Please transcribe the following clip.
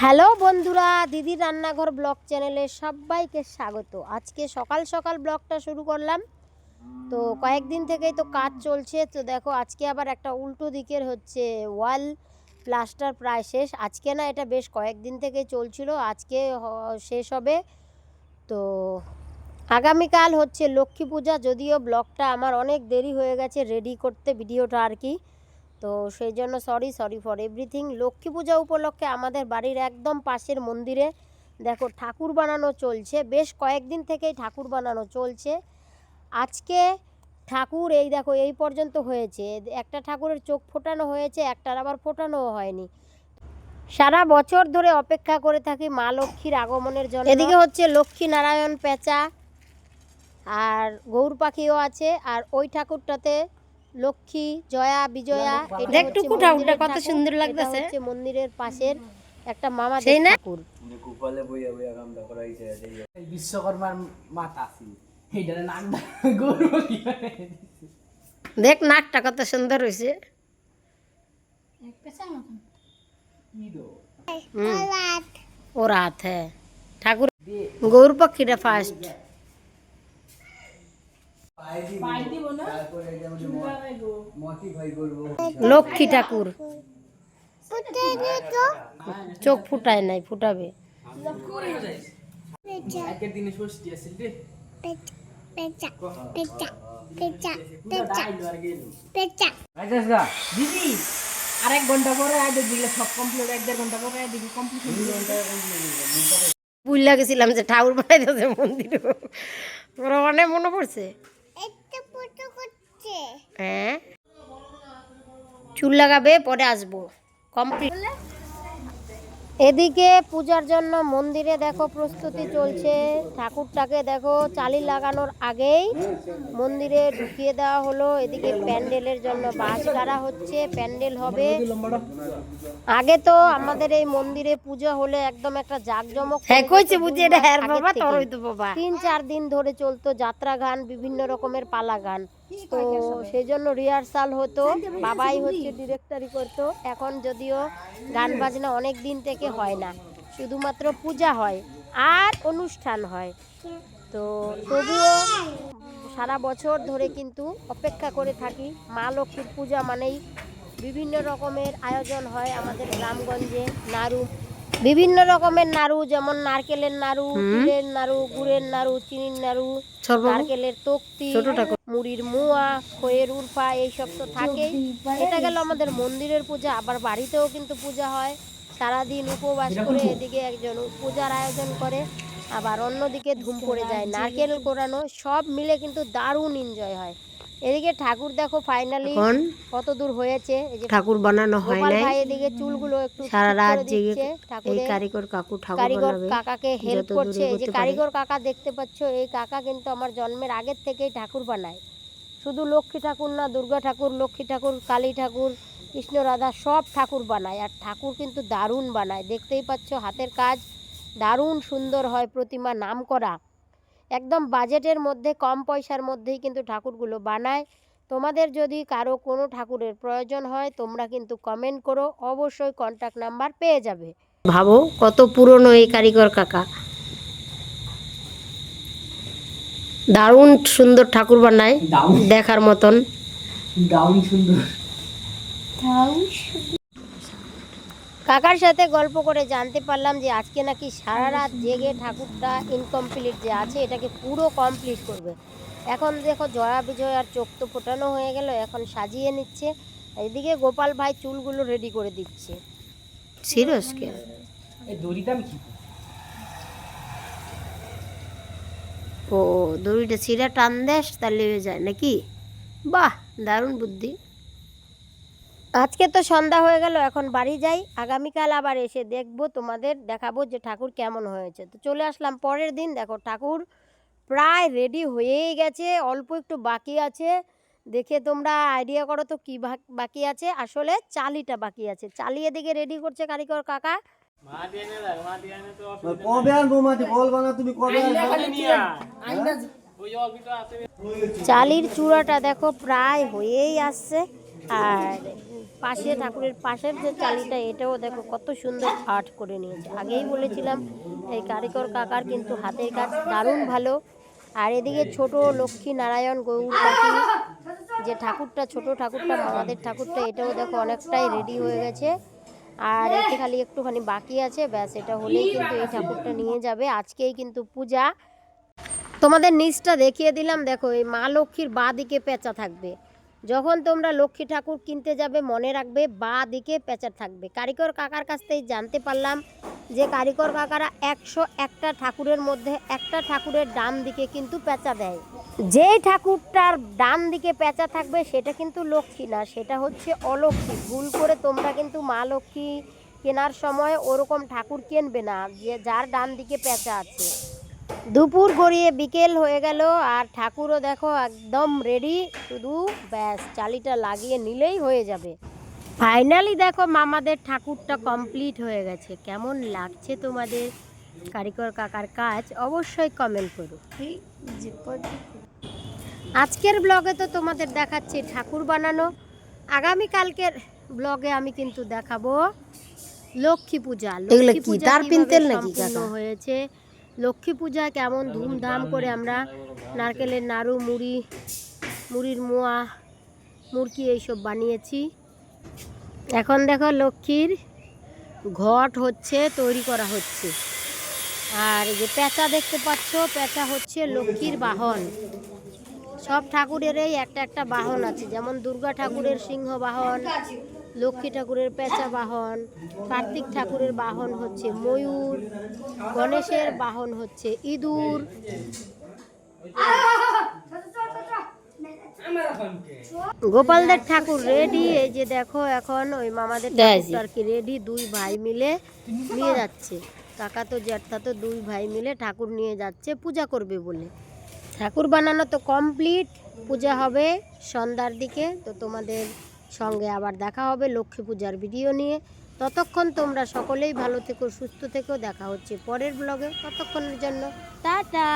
Hello বন্ধুরা দিদি রান্নাঘর ব্লগ চ্যানেলে সবাইকে স্বাগত। আজকে সকাল সকাল ব্লগটা শুরু করলাম। তো কয়েকদিন থেকেই তো কাজ চলছে। তো দেখো, আজকে আবার একটা উল্টো দিকের হচ্ছে ওয়াল প্লাস্টার প্রায় শেষ। আজকে না এটা বেশ কয়েকদিন থেকেই চলছিল। আজকে শেষ হবে। তো আগামীকাল হচ্ছে লক্ষ্মী পূজা। যদিও ব্লগটা আমার অনেক দেরি হয়ে গেছে রেডি করতে, ভিডিওটা আর কি। তো সেই জন্য sorry sorry for everything Lakshmi Puja উপলক্ষে আমাদের বাড়ির একদম পাশের মন্দিরে দেখো ঠাকুর বানানো চলছে। বেশ কয়েকদিন থেকেই ঠাকুর বানানো চলছে। আজকে ঠাকুর এই দেখো, এই পর্যন্ত হয়েছে। একটা ঠাকুরের চোখ ফোটানো হয়েছে, একটার আবার ফোটানোও হয়নি। সারা বছর ধরে অপেক্ষা করে থাকি মা লক্ষ্মীর আগমনের জন্য। এদিকে হচ্ছে লক্ষ্মী নারায়ণ পেঁচা আর গৌর পাখিও আছে। আর ওই ঠাকুরটাতে লক্ষ্মী জয়া বিজয়া এটা দেখ হচ্ছে ঠাকুরটা কত সুন্দর লাগতেছে। হচ্ছে মন্দিরের পাশের একটা মামা সেই না? কুপালে বইয়া বইয়া কামটা করাইছে এই এই বিশ্বকর্মার মাথা আছে। এইটারে নাক গরু কি দেখ নাকটা কত সুন্দর দো? ও রাত। হ্যাঁ। ঠাকুর গৌর পাখিটা ফার্স্ট পাই দিব না তারপরে এই যে আমাদের ম- মতি ভাই করব লক্ষ্মী ঠাকুর। চোখ ফুটায় নাই ফুটাবে। আর দিদি আর এক ঘণ্টা পরে দিলে সব কমপ্লিট এক দেড় ঘণ্টা পরে দেখি কমপ্লিট বুঝলা গেছিলাম যে ঠাকুর বানাইতেছে মন্দিরে। ওর অনেক মনে পড়ছে। হ্যাঁ। চুল লাগাবে পরে আসব। কমপ্লিট। এদিকে পূজার জন্য মন্দিরে দেখো প্রস্তুতি চলছে। ঠাকুরটাকে দেখো চালি লাগানোর আগেই মন্দিরে ঢুকিয়ে দেওয়া হলো। এদিকে প্যান্ডেলের জন্য বাঁশ গাড়া হচ্ছে প্যান্ডেল হবে। আগে তো আমাদের এই মন্দিরে পূজা হলে একদম একটা জাঁকজমক হ্যাঁ তিন চার দিন ধরে চলতো যাত্রা গান বিভিন্ন রকমের পালা গান তো সেই জন্য রিহার্সাল হতো বাবাই হচ্ছে ডিরেক্টরি করতো। এখন যদিও গান বাজনা অনেক দিন থেকে হয় না শুধুমাত্র পূজা হয় আর অনুষ্ঠান হয়। তো তবুও সারা বছর ধরে কিন্তু অপেক্ষা করে থাকি মা লক্ষ্মীর পূজা মানেই বিভিন্ন রকমের আয়োজন হয় আমাদের গ্রামগঞ্জে নাড়ু বিভিন্ন রকমের নাড়ু যেমন নারকেলের নাড়ু তিলের নাড়ু গুড়ের নাড়ু চিনির নাড়ু নারকেলের তক্তি। মুড়ির মুয়া খয়ের উরফা এইসব তো থাকেই এটা গেল আমাদের মন্দিরের পূজা আবার বাড়িতেও কিন্তু পূজা হয়। সারাদিন উপবাস করে এদিকে একজন পূজার আয়োজন করে আবার অন্যদিকে ধুম পড়ে যায়। নারকেল কোরানো সব মিলে কিন্তু দারুণ এনজয় হয়। এদিকে ঠাকুর দেখো ফাইনালি কত দূর হয়েছে ঠাকুর বানানো হয় নাই। ভাই এদিকে চুলগুলো একটু সারা রাত জেগে এই কারিগর কাকু ঠাকুর কারিগর বানাবে কাকাকে হেল্প করছে এই যে কারিগর কাকা দেখতে পাচ্ছ এই কাকা কিন্তু আমার জন্মের আগের থেকেই ঠাকুর বানায়। শুধু লক্ষ্মী ঠাকুর না দুর্গা ঠাকুর লক্ষ্মী ঠাকুর কালী ঠাকুর কৃষ্ণ রাধা সব ঠাকুর বানায়। আর ঠাকুর কিন্তু দারুণ বানায়। দেখতেই পাচ্ছ হাতের কাজ দারুণ সুন্দর হয় প্রতিমা নাম করা একদম বাজেটের মধ্যে কম পয়সার মধ্যেই কিন্তু ঠাকুরগুলো বানায়। তোমাদের যদি কারও কোনো ঠাকুরের প্রয়োজন হয় তোমরা কিন্তু কমেন্ট করো। অবশ্যই কন্ট্যাক্ট নাম্বার পেয়ে যাবে। ভাবো কত পুরনো এই কারিগর কাকা? দারুণ সুন্দর ঠাকুর বানায় দেখার মতন। ডাউন সুন্দর। কাকার সাথে গল্প করে জানতে পারলাম যে আজকে নাকি সারা রাত জেগে ঠাকুরটা ইনকমপ্লিট যে আছে এটাকে পুরো কমপ্লিট করবে। এখন দেখো জয়া বিজয় আর চোখ তো ফোটানো হয়ে গেল এখন সাজিয়ে নিচ্ছে। এদিকে গোপাল ভাই চুলগুলো রেডি করে দিচ্ছে। সিরিয়াস কে এই দড়ি দাম কি ও দড়িটা সিরা টান দেস তাহলে হয়ে যায় নাকি? বাহ দারুণ বুদ্ধি। আজকে তো সন্ধ্যা হয়ে গেল এখন বাড়ি যাই। আগামীকাল আবার এসে দেখব তোমাদের দেখাবো যে ঠাকুর কেমন হয়েছে। তো চলে আসলাম পরের দিন দেখো ঠাকুর প্রায় রেডি হয়েই গেছে অল্প একটু বাকি আছে। দেখে তোমরা আইডিয়া করো তো কী বাকি আছে। আসলে চালিটা বাকি আছে। চালিয়ে দিকে রেডি করছে কারিগর কাকা। চালির চূড়াটা দেখো প্রায় হয়েই আসছে। আর পাশে, ঠাকুরের পাশের যে চালিটা, এটাও দেখো কত সুন্দর আর্ট করে নিয়েছে। আগেই বলেছিলাম, এই কারিগর কাকার কিন্তু হাতের কাজ দারুণ ভালো। আর এদিকে ছোট লক্ষ্মী নারায়ণ গৌর যে ঠাকুরটা, ছোট ঠাকুরটা মামাদের ঠাকুরটা, এটাও দেখো অনেকটাই রেডি হয়ে গেছে। আর এতে খালি একটুখানি বাকি আছে, ব্যাস, এটা হলেই কিন্তু এই ঠাকুরটা নিয়ে যাবে। আজকেই কিন্তু পূজা। তোমাদের নিচটা দেখিয়ে দিলাম, দেখো, এই মা লক্ষ্মীর বা দিকে পেঁচা থাকবে। যখন তোমরা লক্ষ্মী ঠাকুর কিনতে যাবে, মনে রাখবে বা দিকে পেঁচা থাকবে। কারিগর কাকার কাছ থেকে জানতে পারলাম যে কারিগর কাকারা একশো একটা ঠাকুরের মধ্যে একটা ঠাকুরের ডান দিকে কিন্তু পেঁচা দেয়। যেই ঠাকুরটার ডান দিকে পেঁচা থাকবে, সেটা কিন্তু লক্ষ্মী না, সেটা হচ্ছে অলক্ষ্মী। ভুল করে তোমরা কিন্তু মা লক্ষ্মী কেনার সময় ওরকম ঠাকুর কিনবে না, যে যার ডান দিকে পেঁচা আছে। দুপুর গড়িয়ে বিকেল হয়ে গেল আর ঠাকুরও দেখো একদম রেডি শুধু ব্যাস চালিটা লাগিয়ে নিলেই হয়ে যাবে। ফাইনালি দেখো মামাদের ঠাকুরটা কমপ্লিট হয়ে গেছে। কেমন লাগছে তোমাদের? কারিগর কাকার কাজ অবশ্যই কমেন্ট করো। আজকের ব্লগে তো তোমাদের দেখাচ্ছি ঠাকুর বানানো। আগামী কালকের ব্লগে আমি কিন্তু দেখাবো লক্ষ্মী পূজা। লক্ষ্মী? পূজা হয়েছে? লক্ষ্মী পূজা কেমন ধুমধাম করে আমরা নারকেলের নাড়ু মুড়ি মুড়ির মোয়া মুরকি এইসব বানিয়েছি। এখন দেখো লক্ষ্মীর ঘট হচ্ছে তৈরি করা হচ্ছে। আর যে পেঁচা দেখতে পাচ্ছ পেঁচা হচ্ছে লক্ষ্মীর বাহন। সব ঠাকুরেরই একটা একটা বাহন আছে যেমন দুর্গা ঠাকুরের সিংহ বাহন লক্ষ্মী ঠাকুরের পেঁচা বাহন কার্তিক ঠাকুরের বাহন হচ্ছে ময়ূর গণেশের বাহন হচ্ছে ইঁদুর। গোপালদের ঠাকুর রেডি এই যে দেখো এখন ওই মামাদের আর কি রেডি দুই ভাই মিলে নিয়ে যাচ্ছে। কাকা তো জ্যাঠা তো দুই ভাই মিলে ঠাকুর নিয়ে যাচ্ছে পূজা করবে বলে। ঠাকুর বানানো তো কমপ্লিট পূজা হবে সন্ধ্যার দিকে। তো তোমাদের সঙ্গে আবার দেখা হবে লক্ষ্মী পূজার ভিডিও নিয়ে। ততক্ষণ তোমরা সকলেই ভালো থেকো, সুস্থ থেকো। দেখা হচ্ছে পরের ব্লগে ততক্ষণের জন্য টাটা।